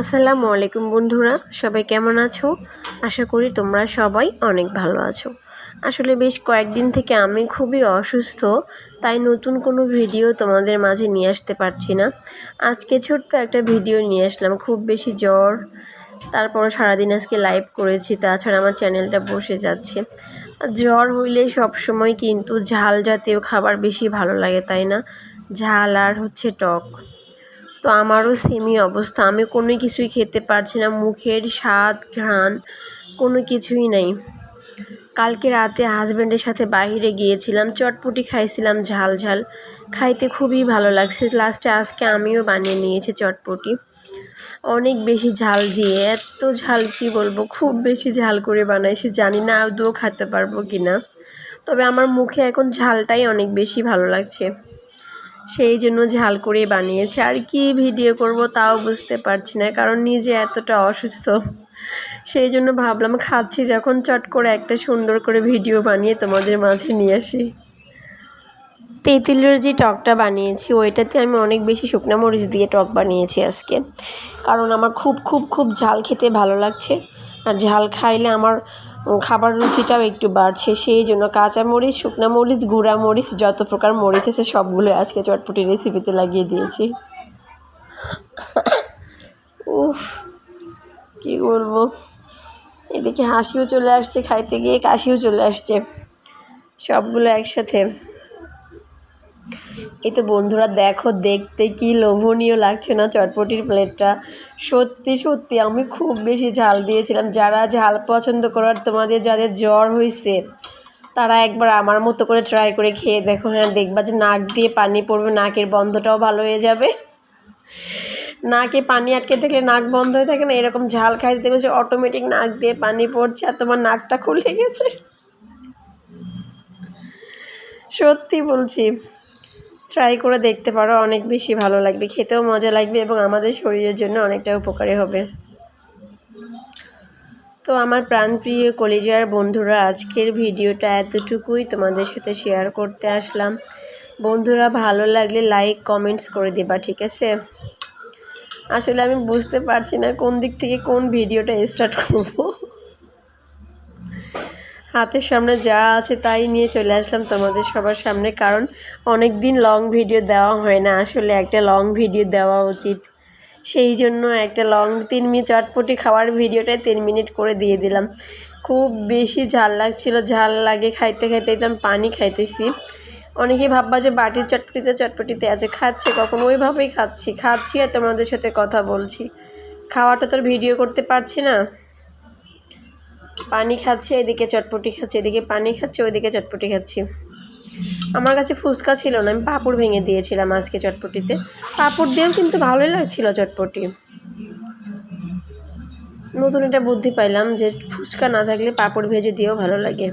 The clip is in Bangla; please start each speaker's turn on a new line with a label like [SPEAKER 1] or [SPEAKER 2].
[SPEAKER 1] আসসালামু আলাইকুম বন্ধুরা, সবাই কেমন আছো? আশা করি তোমরা সবাই অনেক ভালো আছো। আসলে বেশ কয়েকদিন থেকে আমি খুবই অসুস্থ, তাই নতুন কোনো ভিডিও তোমাদের মাঝে নিয়ে আসতে পারছি না। আজকে ছোট্ট একটা ভিডিও নিয়ে আসলাম, খুব বেশি জ্বর। তারপর সারাদিন আজকে লাইভ করেছি, তাছাড়া আমার চ্যানেলটা বসে যাচ্ছে। জ্বর হইলে সবসময় কিন্তু ঝাল জাতীয় খাবার বেশি ভালো লাগে, তাই না? ঝাল আর হচ্ছে টক। তো আমারও সেমই অবস্থা। আমি কোনো কিছুই খেতে পারছি না। মুখের স্বাদ, ঘ্রাণ কোনো কিছুই নেই। কালকে রাতে হাজব্যান্ডের সাথে বাহিরে গিয়েছিলাম। চটপটি খাইছিলাম ঝাল ঝাল। খাইতে খুবই ভালো লাগছে। লাস্টে আজকে আমিও বানিয়ে নিয়েছি চটপটি। অনেক বেশি ঝাল দিয়ে। এত ঝাল, কি বলব? খুব বেশি ঝাল করে বানাইছি। জানি না আদৌ খেতে পারব কি না তবে আমার মুখে এখন ঝালটাই অনেক বেশি ভালো লাগছে। সেই জন্য ঝাল করে বানিয়েছি। আর কি ভিডিও করব তাও বুঝতে পারছি না, কারণ নিজে এতটা অসুস্থ। সেই জন্য ভাবলাম খাচ্ছি যখন চট করে একটা সুন্দর করে ভিডিও বানিয়ে তোমাদের মাঝে নিয়ে আসি। তেঁতুলের যে টকটা বানিয়েছি, ওইটাতে আমি অনেক বেশি শুকনো মরিচ দিয়ে টক বানিয়েছি আজকে। কারণ আমার খুব খুব খুব ঝাল খেতে ভালো লাগছে। আর ঝাল খাইলে আমার খাবার রুচিটাও একটু বাড়ছে, সেই জন্য কাঁচা মরিচ, শুকনা মরিচ, গুঁড়া মরিচ, যত প্রকার মরিচ আছে সবগুলো আজকে চটপটি রেসিপিতে লাগিয়ে দিয়েছি। উফ, কি বলব? এদিকে হাসিও চলে আসছে, খাইতে গিয়ে কাশিও চলে আসছে। সবগুলো একসাথে এই তো বন্ধুরা, দেখো, দেখতে কি লোভনীয় লাগছে না চটপটির প্লেটটা। সত্যি সত্যি, আমি খুব বেশি ঝাল দিয়েছিলাম। যারা ঝাল পছন্দ করার তোমাদের যাদের জ্বর হয়েছে তারা একবার আমার মতো করে ট্রাই করে খেয়ে দেখো। হ্যাঁ দেখবা যে নাক দিয়ে পানি পড়বে, নাকের বন্ধটাও ভালো হয়ে যাবে। নাকে পানি আটকে থাকলে নাক বন্ধ হয়ে থাকে না, এরকম ঝাল খাইতে দেখবে যে অটোমেটিক নাক দিয়ে পানি পড়ছে আর তোমার নাকটা খুলে গেছে। সত্যি বলছি। ট্রাই করে দেখতে পারো, অনেক বেশি ভালো লাগবে। খেতেও মজা লাগবে এবং আমাদের শরীরের জন্য অনেকটা উপকারী হবে। তো আমার প্রাণপ্রিয় কলেজিয়ার বন্ধুরা, আজকের ভিডিওটা এতটুকুই তোমাদের সাথে শেয়ার করতে আসলাম। বন্ধুরা, ভালো লাগলে লাইক কমেন্টস করে দেবা, ঠিক আছে? আসলে আমি বুঝতে পারছি না কোন দিক থেকে কোন ভিডিওটা স্টার্ট করব। হাতের সামনে যা আছে তাই নিয়ে চলে আসলাম তোমাদের সবার সামনে, কারণ অনেক দিন লং ভিডিও দেওয়া হয় না। আসলে একটা লং ভিডিও দেওয়া উচিত। সেই জন্য একটা লং তিন মিনিট চটপটি খাওয়ার ভিডিওটাই তিন মিনিট করে দিয়ে দিলাম। খুব বেশি ঝাল লাগছিল। ঝাল লাগে খাইতে খাইতে একদম পানি খাইতেছি। অনেকে ভাববা যে বাটির চটপটিতে চটপটিতে আছে, খাচ্ছে কখন? ওইভাবেই খাচ্ছি। খাচ্ছি আর তোমাদের সাথে কথা বলছি। খাওয়াটা তোর ভিডিও করতে পারছি না। পানি খাচ্ছে, এদিকে চটপটি খাচ্ছে, এদিকে পানি খাচ্ছে, ওইদিকে চটপটি খাচ্ছি। আমার কাছে ফুচকা ছিল না, আমি পাঁপড় ভেঙে দিয়েছিলাম আজকে চটপটিতে। পাঁপড় দিয়েও কিন্তু ভালোই লাগছিল চটপটি। নতুন এটা বুদ্ধি পাইলাম যে ফুচকা না থাকলে পাঁপড় ভেজে দিয়েও ভালো লাগে।